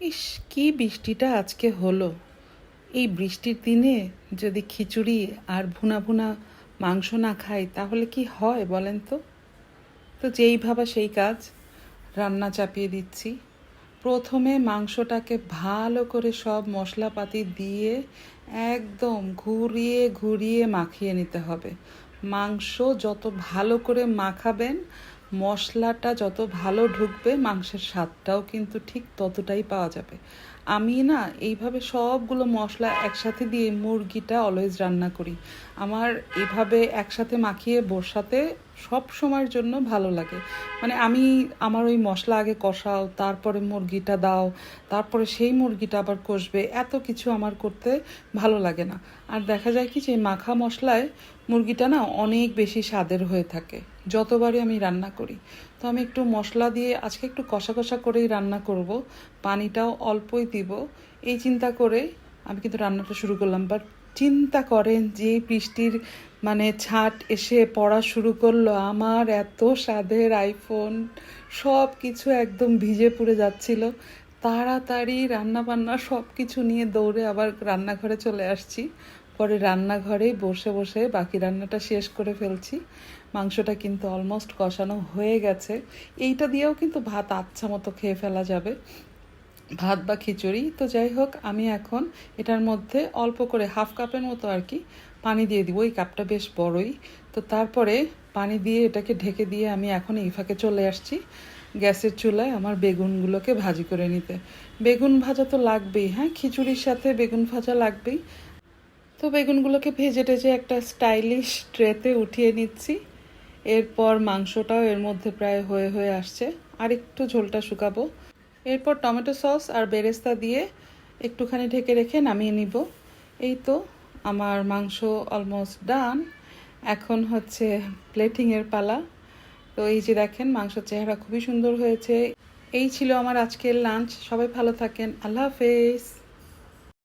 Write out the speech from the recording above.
ইস, কি বৃষ্টিটা আজকে হলো। এই বৃষ্টির দিনে যদি খিচুড়ি আর ভুনা ভুনা মাংস না খাই, তাহলে কি হয় বলেন তো? তো যেই ভাবা সেই কাজ, রান্না চাপিয়ে দিচ্ছি। প্রথমে মাংসটাকে ভালো করে সব মশলাপাতি দিয়ে একদম ঘুরিয়ে ঘুরিয়ে মাখিয়ে নিতে হবে। মাংস যত ভালো করে মাখাবেন মশলাটা যত ভালো ঢুকবে, মাংসের স্বাদটাও কিন্তু ঠিক ততটাই পাওয়া যাবে। আমি না এইভাবে সবগুলো মশলা একসাথে দিয়ে মুরগিটা অলওয়েজ রান্না করি। আমার এভাবে একসাথে মাখিয়ে বসাতে সব সময়ের জন্য ভালো লাগে। মানে আমি আমার ওই মশলা আগে কষাও, তারপরে মুরগিটা দাও, তারপরে সেই মুরগিটা আবার কষবে, এত কিছু আমার করতে ভালো লাগে না। আর দেখা যায় কি যে মাখা মশলায় মুরগিটা না অনেক বেশি স্বাদের হয়ে থাকে, যতবারই আমি রান্না করি। তো আমি একটু মশলা দিয়ে আজকে একটু কষা কষা করেই রান্না করব, পানিটাও অল্পই দিব। এই চিন্তা করে আমি কিন্তু রান্নাটা শুরু করলাম বাট চিন্তা করেন যে বৃষ্টির মানে ছাট এসে পড়া শুরু করল। আমার এত স্বাদের আইফোন সব কিছু একদম ভিজে পুড়ে যাচ্ছিল। তাড়াতাড়ি রান্না বান্না সব কিছু নিয়ে দৌড়ে আবার রান্নাঘরে চলে আসছি। পরে রান্নাঘরেই বসে বসে বাকি রান্নাটা শেষ করে ফেলছি। মাংসটা কিন্তু অলমোস্ট কষানো হয়ে গেছে। এইটা দিয়েও কিন্তু ভাত আচ্ছা মতো খেয়ে ফেলা যাবে। ভাত বা খিচুড়ি। তো যাই হোক, আমি এখন এটার মধ্যে অল্প করে হাফ কাপের মতো আর কি পানি দিয়ে দিব। ওই কাপটা বেশ বড়ই। তো তারপরে পানি দিয়ে এটাকে ঢেকে দিয়ে আমি এখন এই ফাঁকে চলে আসছি গ্যাসের চুলায় আমার বেগুনগুলোকে ভাজি করে নিতে। বেগুন ভাজা তো লাগবেই হ্যাঁ? খিচুড়ির সাথে বেগুন ভাজা লাগবেই। তো বেগুনগুলোকে ভেজে টেজে একটা স্টাইলিশ ট্রেতে উঠিয়ে নিচ্ছি। এরপর মাংসটাও এর মধ্যে প্রায় হয়ে হয়ে আসছে। আর একটু ঝোলটা শুকাবো। এরপর টমেটো সস আর বেরেস্তা দিয়ে একটুখানি ঢেকে রেখে নামিয়ে নিব। এই তো আমার মাংস অলমোস্ট ডান এখন হচ্ছে প্লেটিংয়ের পালা। তো এই যে দেখেন, মাংসের চেহারা খুবই সুন্দর হয়েছে। এই ছিল আমার আজকের লাঞ্চ সবাই ভালো থাকেন। আল্লাহ হাফেজ।